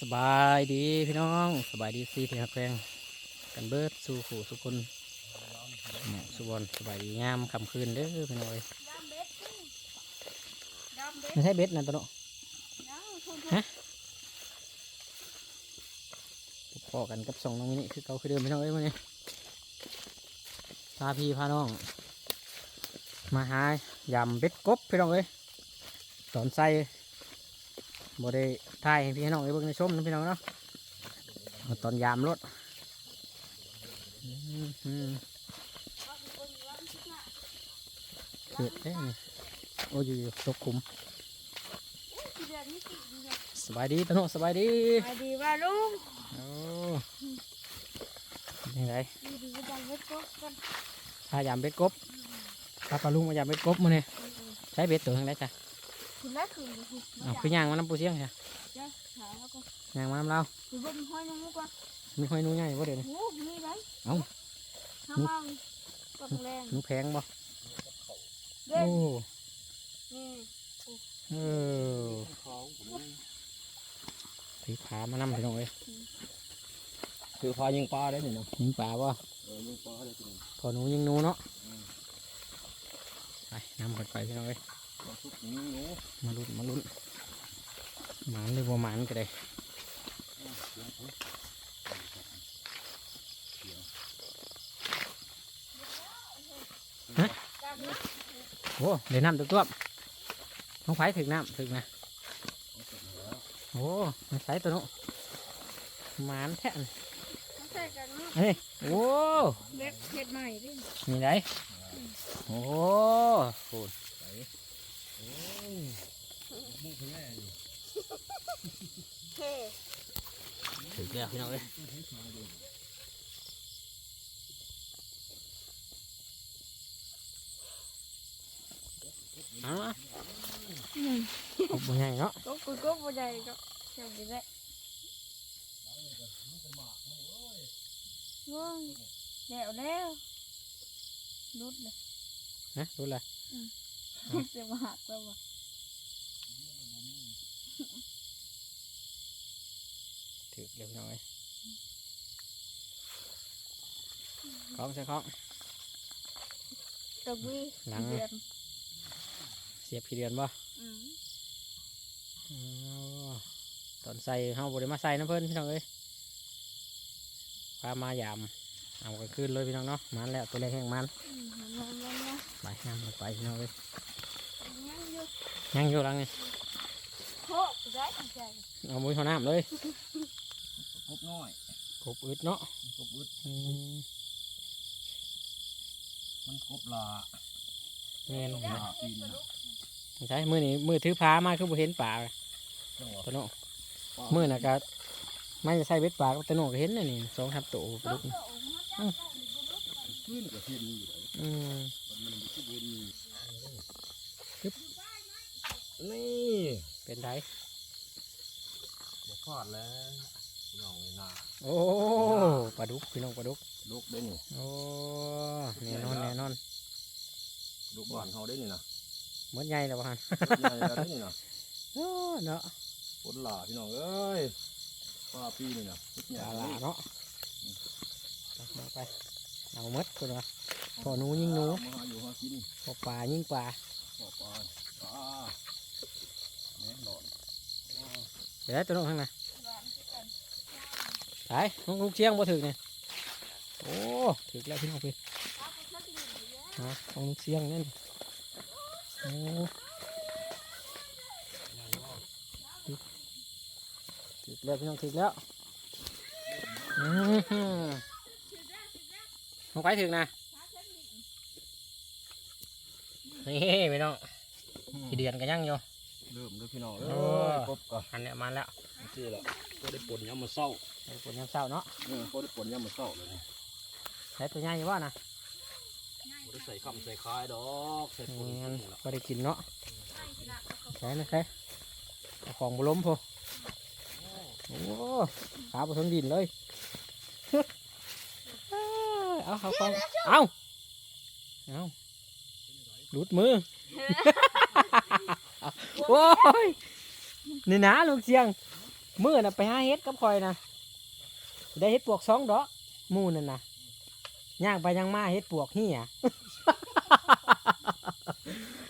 สบายดีพี่น้องสบายดีสิพี่ฮักแพงกันเบิดสู่ขู่สุคนหมอสุบอลสบายดีงามคำคืนเด้อพี่น้องเอ้ยดำเบ็ดสิดำเบ็ดไม่ใช่เบ็ดนะตัวเนาะยังทุนฮะพอกันกับสองน้องมินิคือเก่าคือเดิมพี่น้องเอ้ยมื่อนี้พาพี่พาน้อง มาหายำเบ็ดกบพี่น้องเอ้ยตอนใส่ บ่ได้ถ่ายให้พี่น้องเอ้ยเบิ่งในชมนะพี่น้องเนาะเอาตอนยามรถอืมอืมเกิดได้นี่โอ้ยอยู่ๆตกขุมสบายดีตะโนสบายดีไปดีว่าลุงโอ้ยังไงดีดีว่าดำเบ็ดก็กันพายามเบ็ดกบพาปลาลุงมายามเบ็ดกบมาเนี่ยใช้เบ็ดตัวทางไหนจ้ะ คุณแรกคือคุณเอาคือย่างมาน้ำปูเสียงจ้ะจะหาแล้วก็ย่างมาน้ำเราคือบ่มีห้อยน้ำมุกว่ามีห้อยหนู้ใหญ่บ่เดี๋ยวนี้โอ้มีไรเอ้าทำเอากดแรงหนูแพงบ่เด้โอ้นี่เออถือผามานำพี่น้องเอ้ยคือพอยิงปลาได้หนิเนาะยิงปลาบ่เออยิงปลาได้ทีนึงพอหนูยิงหนูเนาะไปนำกันไปพี่น้องเอ้ยปลาทุกนี้หนู มาลุ้นมาลุ้นหมานหรือบ่หมานก็ได้โอ้เดี๋ยวน้ำตัวตัวน้องไผ่ถึงน้ำถึงนะโอ้น้องไผ่ตัวนู้นหมานแท้นใส่กันเนาะเฮ้ยโอ้เบ็ดเผ็ดใหม่ดิมีไหนโอ้โห เท่ถึงแล้วพี่น้องเอ้ยเอาละขอบคุณใหญ่เนาะก็ คือก็บ่ได้ก็ใช่ดีเลยว้าวแล้วแล้วรุดเลยฮะรู้ละจะมาหักแล้ววะถือเร็วหน่อยคล้องใช่คล้องตะวีหลังเดือนเสียบขี้เดือนบ่อืมอ๋อตอนใส่เฮาบริมาใส่นะเพื่อนพี่น้องเอ้ยพามายามเอากันขึ้นเลยพี่น้องเนาะมันแล้วตัวแรกแห้งมันอืมมันมันมันไปน้ำลงไปพี่น้องเอ้ยยังอยู่ยังอยู่หลังนี่โคกได้ใจเอามือเขาน้ำเลย กบน้อยกบอึดเนาะกบอึดอืมมันกบลาแม่นลาปีนนะไม่ใช่มือนี้มือถือพามาคือบ่เห็นป่าจังหวะตัวโน้มือน่ะก็ไม่จะใส่เบ็ดป่าก็ตัวโน้ก็เห็นน่ะนี่สองทับตัวปลาดุกนี่ขึ้นกับเทียนนี่อยู่เลยอืมมันมันอยู่ที่เวนนี่ปึ๊บนี่เป็นไรบ่พลาดแล้ว น้องเลยนาโอ้ปลาดุกพี่น้องปลาดุกลูกได้นี่โอ้แน่นอนแน่นอนลูกบ้านเขาได้นี่นะเหมือนใหญ่แล้วบ่ฮันใหญ่แล้วได้นี่นะโอ้เนาะฝนหลาพี่น้องเอ้ยปลาปีนี่นะทุกอปย่าลางลานี่เนาะเอาไปเอาหมดคนวะพอหนูยิงหนูมาหาอยู่หากินพอปลายิงปลาปลาปลาปลาแน่นอนเดี๋ยวตัวน้องข้างใน ไปน้องลูกเชียงบ่ถึกเนี่ยโอ้ถึกแล้วพี่น้องพี่เนาะน้องลูกเชียงนั่นโอ้ถึกถึกแล้วพี่น้องถึกแล้วอือหือน้องไปถึกนะนี่พี่น้องกี่เดือนกันยังอยู่เริ่มด้วยพี่น้องเอ้โอ้ยกบก่อนอันเนี้ยมาแล้วนี่แหละก็ได้ปนยามมาเศร้า ไอ้ปวดยามเศร้าเนาะเออก็ได้ปนยามมาเศร้าเลยนี่ใช้ตัวใหญ่อยู่ว่านะบ่ได้ใส่คำใส่คายดอกใส่ปนงั้นนี่แหละก็ได้กินเนาะใช่นะใช่เอาของบุล้มพอโอ้ขาบนท้องดินเลยเอาเอาของเอาเอาหลุดมือโอ้ยนี่นะลูกเชียงมื้อน่ะไปหาเฮ็ดกับข่อยนะ ได้เฮ็ดปวกสองดอกหมู่นั่นน่ะย่างไปย่างมาเฮ็ดปวกเหี้ย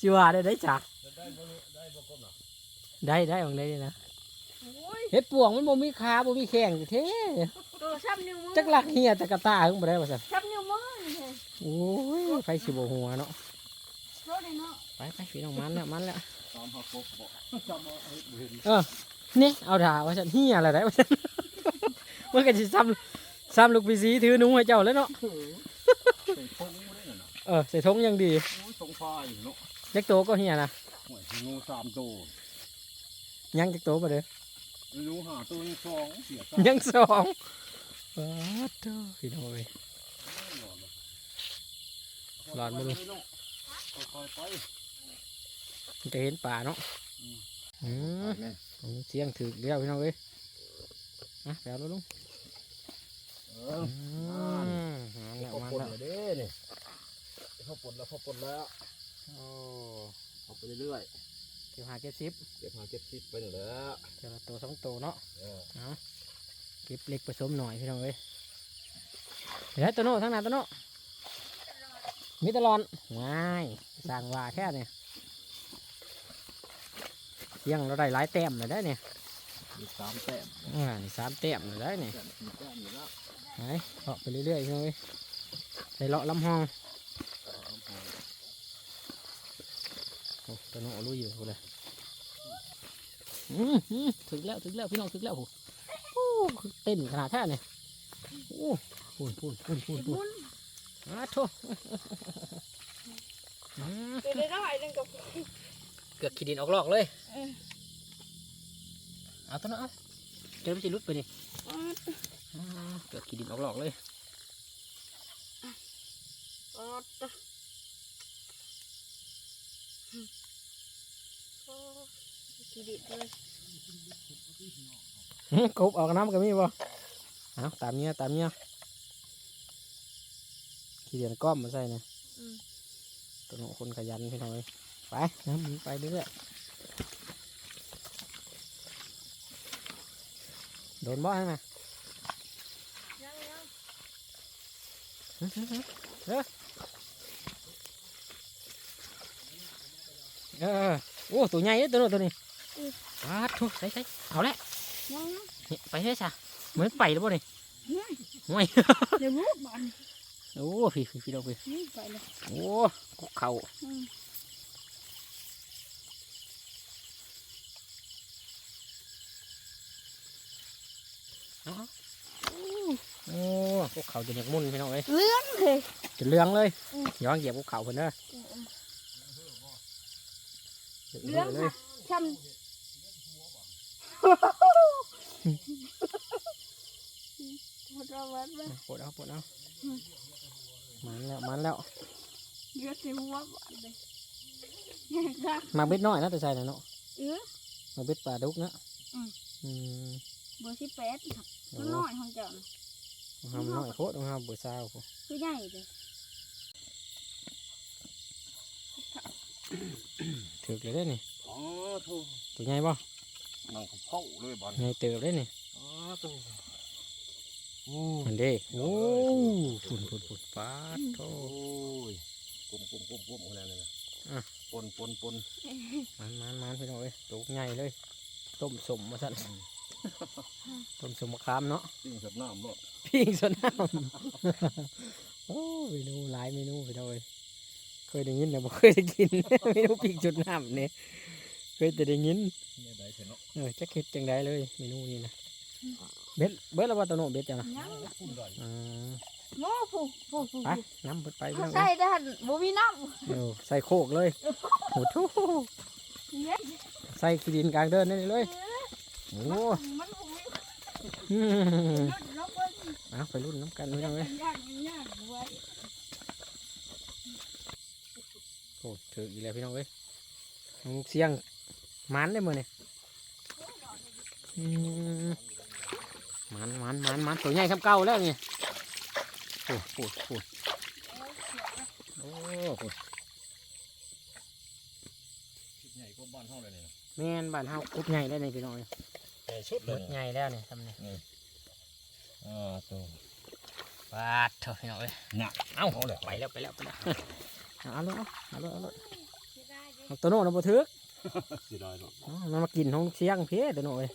สิว่าได้ได้จ้ะได้บ่ได้บ่กบหรอได้ได้ของได้นะโอ้ยเฮ็ดปวกมันบ่มีขาบ่มีแข้งเท่ตัวช้ำนิ้วมือจักหลักเหี้ยจักกะตาเพิ่งบ่ได้ว่าซั่นช้ำนิ้วมือนี่เลยโอ้ยไฟสิบ่หัวเนาะโทษเลยเนาะไปไปพี่น้องมันแล้วมันแล้วตามหากบบ่จำเอาเฮ็ดบ่เห็นเออนี่เอาด่าว่าฉันเฮียอะไรได้ว่าฉัน มันก็จะซ้ำซ้ำลูกปีสีถือหนุ่งให้เจ้าแล้วเนาะใส่ทงบ่ได้น่ะเออใส่ทงอยังดีโอ้ยทงฟ้าอยู่เนาะเล็กโตก็เฮียนะโอ้ยงูสามตัวยังเล็กโตมาเด้องูหาตัวนี้สองเสียยังสองอ้าวเด้อพี่น้องเอ้ยหลอดบ่ลูกค่อยๆไปมันจะเห็นป่าเนาะอืมอืมแม่เสียงถือเลี้ยวพี่น้องเอ้ย อะแปลแล้วลุงเออือมมาแล้วเขามาปนแล้วเลยเด้นี่เขาปนแล้วเขาปนแล้วโอ้เอาไปเรื่อยเก็บหาเก็บซิปๆเดี๋ยวพาเก็บซิปไปหน่อยแล้วเจอละตัวสองตัวเนาะเออเอาเก็บเล็กผสมหน่อยพี่น้องเอ้ยเดี๋ยวตัวโน้ทั้งนั้นตัวโน้มีตลอดง่ายสั่งว่าแค่เนี่ยเสียงเราได้หลายแต้มเลยได้เนี่ยมี สามแต้มอ่านี่สามแต้มเลยได้เนี่ยแต้มสี่แต้มอยู่แล้วไหนเลาะไปเรื่อยๆพี่น้องเอ้ยได้เลาะลำห้องโอ้ตัวโน้รู้อยู่กูเลยอืมอืมถึงแล้วถึงแล้วพี่น้องถึงแล้วโอ้โหเต้นขนาดแท้เนี่ยโอ้พูนพูนพูนพูนพูนมุนอ่าโถอืมตัวได้ได้นั่นกับเกือบขีดินออกลอกเลย เออเอาตัวนั้นเอาเดี๋ยวมันจะลุดไปดิอ๋ออ่าเกือบขีดินออกลอกเลยอ๋อตัวโอ้กี่ดิบเลยหึกบออกน้ำก็มีบ่เอาตามเนี้ยตามเนี้ยขีดินก้อมมาใส่เนี่ยอืมตัวหนูคนขยันพี่น้องเอ้ยไปน้ำมันไปเรื่อย โดนบ่ใช่ไหมยังยังหึหึหึเออเออโอ้ ตัวใหญ่เด้อตัวนู้นตัวนี้อ้าทุใส่ใส่เอาละยังยังนี่ไปเฮ้ยจ้ะเหมือนไปแล้วบ่นี่ยังห่วยเดี๋ยวรูปมันโอ้พี่พี่พี่เราไปนี่ไปเลยโอ้กุกเข่า อืมเอาเอาโอ้กุกเข่าจะเหนียกมุ่นพี่น้องเอ้ยเลื่อนเลยจะเลื้องเลยอืมย้อนเหยียบกุกเข่าเพิ่นเด้ออืมอืมเหยียบเลื่อนเลค่ะยช้ำหมดแล้ววัดไหมปวดเอาปวดเอาอืมมันแล้วมันแล้วเลือดสิหัวบาดเลยเนี่ยค่ะมาเบ็ดน้อยนะแต่ใส่น่ะเนาะเออมาเบ็ดปลาดุกนะอืมอืมเบอร์สิบแปดครับ โอ้ตัวน้อยของเจ้าน่ะทำน้อยโคตรทำเบอร์ซาวโคตรคือใหญ่เลยถือเลยได้อนี่อ๋อถูกตัวใหญ่ป่ะนั่งเขาเผาเลยบอลใหญ่เติบเลยนี่อ๋อถูกโอ้มันเด้โอ้ฝุ่นฝุ่นฝุ่นปาดโตโอ้ยกุมกุมกุมกุมขนาดนั้นนะอะ ปนปนปนมันมันมันพี่น้องเอ้ยตัวใหญ่เลย ต้มสมมาสั่น ต้มสมมะขามเนาะติ้งสับน้ำรถปิ้งสวนน้ำโอ้เมนูหลายเมนูพี่น้องเอ้ยเคยได้ยินแต่บ่เคยได้กินเมนูปิ้งสวนน้ำเนี่ยเคยแต่ได้ยินเนี่ยได้เถอะเนาะเออจะคิดจังไดเลยเมนูนี้นะเบ็ดเบ็ดแล้วว่าตัวโนเบ็ดจังนะยังคุ้มได้อ่าโม่ผู้ผู้ผู้ไปน้ำเบิดไปพี่เขาน้องใส่เอ้ยด้านบ่มีน้เออใส่โคกเลยโอ้โหำเนี่ยใส่ขี้ดินกลางเดินนี่เลย โอ้มันบ่มีอืมน้องเพิ่นเอาไปรุ่นน้ำกันพี่น้องเอ้ยยากยากไว้โอ้ถืออีแล้วพี่น้องเอ้ยเอาลูกเสียงมันได้มือนี่อืมมันมันมันมันตัวใหญ่คำเก่าแล้วนี่โอ้โหโอ้โหโอ้โหใหญ่กว่าบ้านเท่าเลยเนี่ย แม่นบ้านเฮาคุบใหญ่ได้ในพี่น้องเอ้ยแต่ชุดเลเบิยดใหญ่แล้วเนี่ยทำนี่อ่าตัวปาดเถอะพี่น้องเอ้ยหนักเอ้าเอาเลยไปแล้วไปแล้วไปแล้วเอาเอาลูกเอาเอาลูกเอาลูกเสียดายเด้เอาตัวโน่นเอาบ่ถึกเสียดายเนาะอ๋อมันมากินห้องเชียงเพี้ยตัวโน่นเอ้ย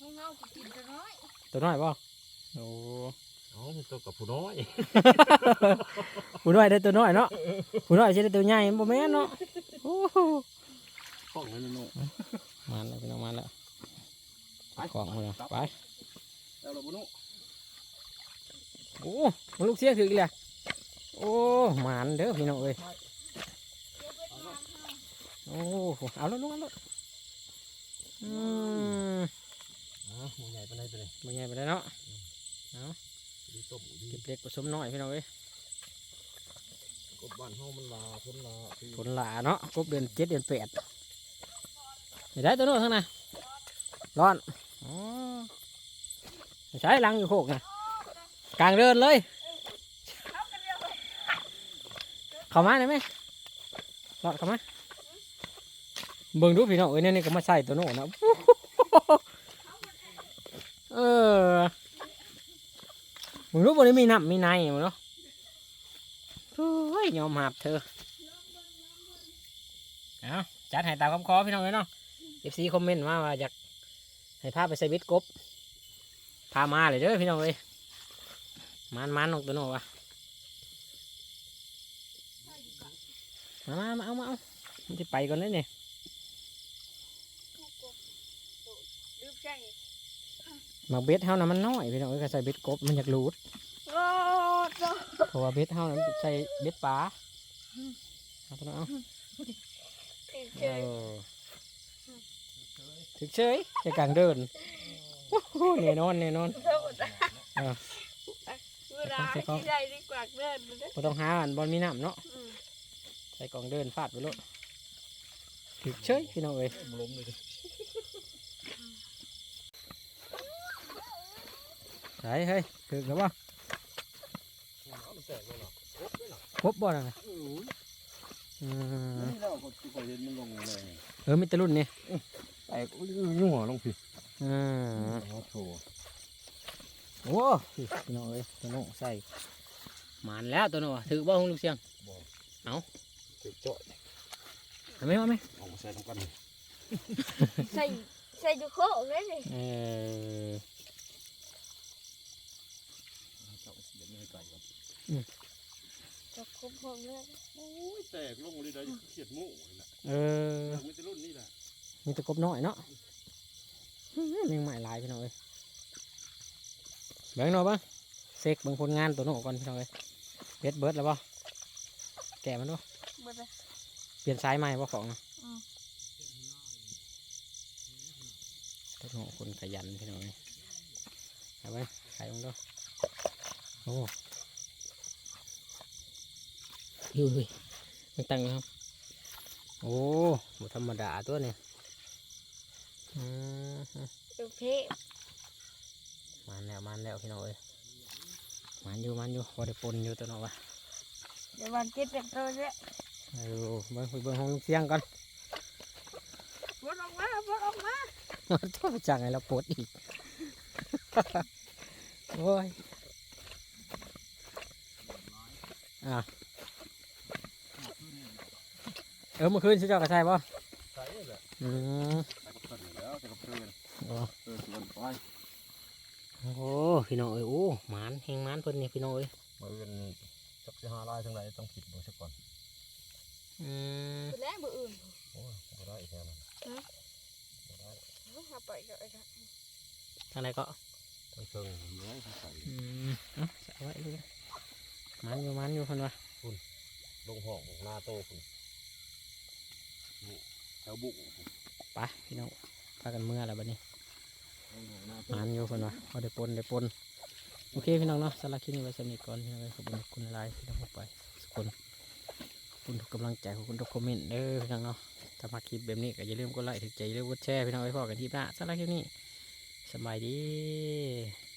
ห้องเฮาก็กินแต่น้อยตัวน้อยบ่โอ้อ๋อมันตัวกับผู้น้อยผู้น้อยได้ตัวน้อยเนาะผู้น้อยสิได้ตัวใหญ่บ่แม่นเนาะโอ้ โหข้องนั่นนู่นมาแล้วพี่น้องมาแล้วของมาแล้วไปแล้วเราบุนุโอ้มันลูกเสียงถึงอีกแล้วโอ้หมานเด้อพี่น้องเอ้ยเดี๋ยวเบิดน้ำเฮาโอ้เอาแล้วลูกเอาแล้วอืมอ๋อหมูใหญ่ปานใดตัวนี้บ่ใหญ่ไปแล้วเนาะดีต้มดีเก็บเล็กผสมน้อยพี่น้องเอ้ยกบบ้านเฮามันลาคนลาคือผลหลาเนาะครบเดือนเจ็ดเดือนแปดเห็น ได้ตัวโน้นข้างในร้อนอ๋อใช้ลังอยู่โคกไงกลางเดินเลย เข้ามาได้ไหมรอดเข้ามาเบิ่งดูพี่น้องเอ้ยเนี่ยนี่ก็มาใส่ตัวโน้นนะเออมึงรู้บ่ได้มีน้ำมีในมั้งเนาะโอ้ยยอมหับเธอ เอาจัดให้ตามคำขอพี่น้องเลยเนาะ FC คอมเมนต์มาว่าอยากให้พาไปใส่บ็ดกบพามาเลยเด้อพี่น้องเอ้ยมันมันนกตัวโน้วะมามามาเอามาเอามันจะไปก่อนเลยเนี่ยมใช่หมักเบ็ดเฮานะมันน้อยพี่น้องก็ใส่เบ็ดกบมันอยากรูดเพราะว่าเบ็ดเฮานะมันใส่เบ็ดปลาเอาตัวนั้นเอา ถึกเฉยแค่กลางเดินโอ้โหแน่นอนแน่นอนๆโทษนะเออเวลาที่ใดดีกว่าเดินดูเด้อบ่ต้องหาอันบอลมีน้ำเนาะอืมใส่กล่องเดินฟาดไปโลดถึกเฉยพี่น้องเอ้ยล้มเลยดิใส่เฮ้ยถึกแล้วบ่เอามันแตกเลยเนาะกบเลยเนาะครบบ่นั่นน่ะเอออืมนี่เราก็ที่เห็นมันลงเลยเออมีแตะรุ่นนี่ แตกหัวลงผิดอืมโอ้โหโอ้พี่พี่น้องเอ้ยตัวน้องใส่หมานแล้วตัวน้องถือบ่ของลูกเสียงเจ็บเจาะเอาไหมเอาไหมเอามาใส่ตรงกันใส่ใส่ดูโคกเลยนี่เออเจาะเดี๋ยวไม่ให้ไก่ก่อนจะคุมผมเลยโอ้ยแตกลงเลยได้เขียดหมูนี่แหละเออไม่ใช่รุ่นนี้แหละ มีแตะกบน้อยเนาะอื้อหือแมงใหม่ลายพี่น้องเอ้ยเบิ่งหน่อยบ้างเสกเบิ่งผลงานตัวน้องก่อนพี่น้องเอ้ยเบ็ดเบิดแล้วบ่แกะมันดูหมดเลยเปลี่ยนสายใหม่บ่ของน่ะอืมตัวน้องคนขยันพี่น้องเอ้ยเอาไว้ใส่มันดูโอ้ยูยยังตั้งอยู่ครับโอ้บ่ธรรมดาตัวเนี่ยอืม ดูเพะมันแล้วมันแล้วพี่น้องเอ้ยมันอยู่มันอยู่พอได้ปนอยู่ตัวน้องวะเดี๋ยววันเจ็ดเป็นตัวเนี่ยเออเบิ่งไปเบิ่งห้องเสียงก่อนบดออกมาบดออกมาตัวไปจังไงเราปวดอีกโอ้ยอะเออเมื่อคืนชิเจ้ากระชายป่ะใส่เลยอืม เออส่วนไปโอ้พี่น้องเอ้ยโอ้หมานแหงหมานเพิ่นนี่พี่น้องเอ้ยมือเป็นจักสิหาลายทางไหนต้องผิดดูสักก่อนอืมแล้วมืออื่นโอ้ยบ่ได้แค่นั้นบ่ได้เอาไปก็ได้ทางไหนก็ต้องเชิงเนื้อให้ใส่อืมเอ้าใส่ไว้เลยหมันอยู่หมันอยู่เพิ่นว่าคุณลงห้องหน้าโตคุณนี่แถวบุกไปพี่น้องพากันเมื่อแล้วบัดนี้ ห้องหน้าโตหมันอยู่เพิ่นวะเขาได้ปนได้ปนโอเคพี่น้องเนาะสาระคลิปนี้ไว้สนิทก่อนพี่น้องขอบคุณทุกคนลายที่น้องไปสุกคนขอบคุณทุกกำลังใจขอบคุณทุกคอมเมนต์เด้อพี่น้องเนาะถ้ามาคลิปแบบนี้ก็อย่าลืมกดไลค์ถึงใจอย่าลืมกดแชร์พี่น้องไว้พอกันที่หน้าสาระคลิปนี้สบายดี